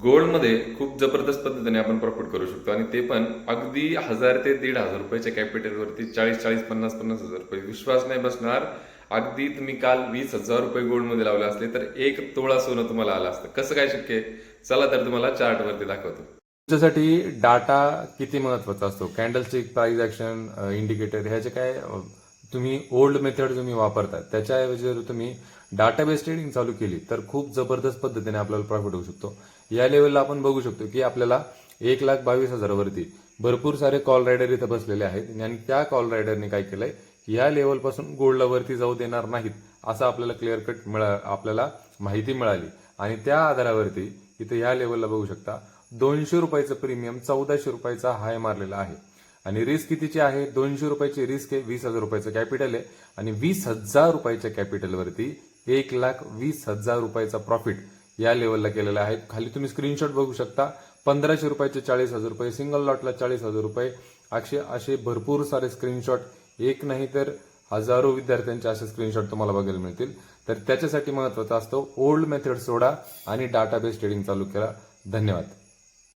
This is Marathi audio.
गोल्डमध्ये खूप जबरदस्त पद्धतीने आपण प्रॉफिट करू शकतो. आणि ते पण अगदी हजार ते दीड हजार रुपयाच्या कॅपिटलवरती चाळीस चाळीस पन्नास पन्नास हजार रुपये. विश्वास नाही बसणार. अगदी तुम्ही काल वीस हजार रुपये गोल्डमध्ये लावले असले तर एक तोळा सोनं तुम्हाला आलं असतं. कसं काय शक्य आहे? चला तर तुम्हाला चार्टवरती दाखवतो. तुमच्यासाठी डाटा किती महत्त्वाचा असतो? कॅन्डलस्टिक प्राइस ऍक्शन इंडिकेटर ह्याचे काय तुम्ही ओल्ड मेथड तुम्ही वापरता त्याच्याऐवजी जर तुम्ही डाटाबेस ट्रेडिंग चालू केली तर खूप जबरदस्त पद्धतीने आपल्याला प्रॉफिट होऊ शकतो. या लेवलला आपण बघू शकतो की आपल्याला एक लाख बावीस हजारावरती भरपूर सारे कॉल रायडर इथं बसलेले आहेत. आणि त्या कॉल रायडरने काय केलंय? या लेवलपासून गोल्डला वरती जाऊ देणार नाहीत असं आपल्याला क्लिअर कट मिळा आपल्याला माहिती मिळाली. आणि त्या आधारावरती इथे या लेवलला बघू शकता दोनशे रुपयाचं प्रीमियम चौदाशे रुपयाचा हाय मारलेला आहे. आणि रिस्क कितीची आहे? दोनशे रुपयाची रिस्क आहे वीस हजार रुपयाचं कॅपिटल आहे. आणि वीस हजार रुपयाच्या कॅपिटलवरती एक लाख वीस हजार रुपयाचा प्रॉफिट या लेवलला केलेला आहे. खाली तुम्ही स्क्रीनशॉट बघू शकता. पंधराशे रुपयाचे चाळीस हजार रुपये सिंगल लॉटला चाळीस हजार रुपये. असे असे भरपूर सारे स्क्रीनशॉट एक नाही तर हजारो विद्यार्थ्यांचे असे स्क्रीनशॉट तुम्हाला बघायला मिळतील. तर त्याच्यासाठी महत्त्वाचा असतो ओल्ड मेथड सोडा आणि डाटाबेस ट्रेडिंग चालू करा. धन्यवाद.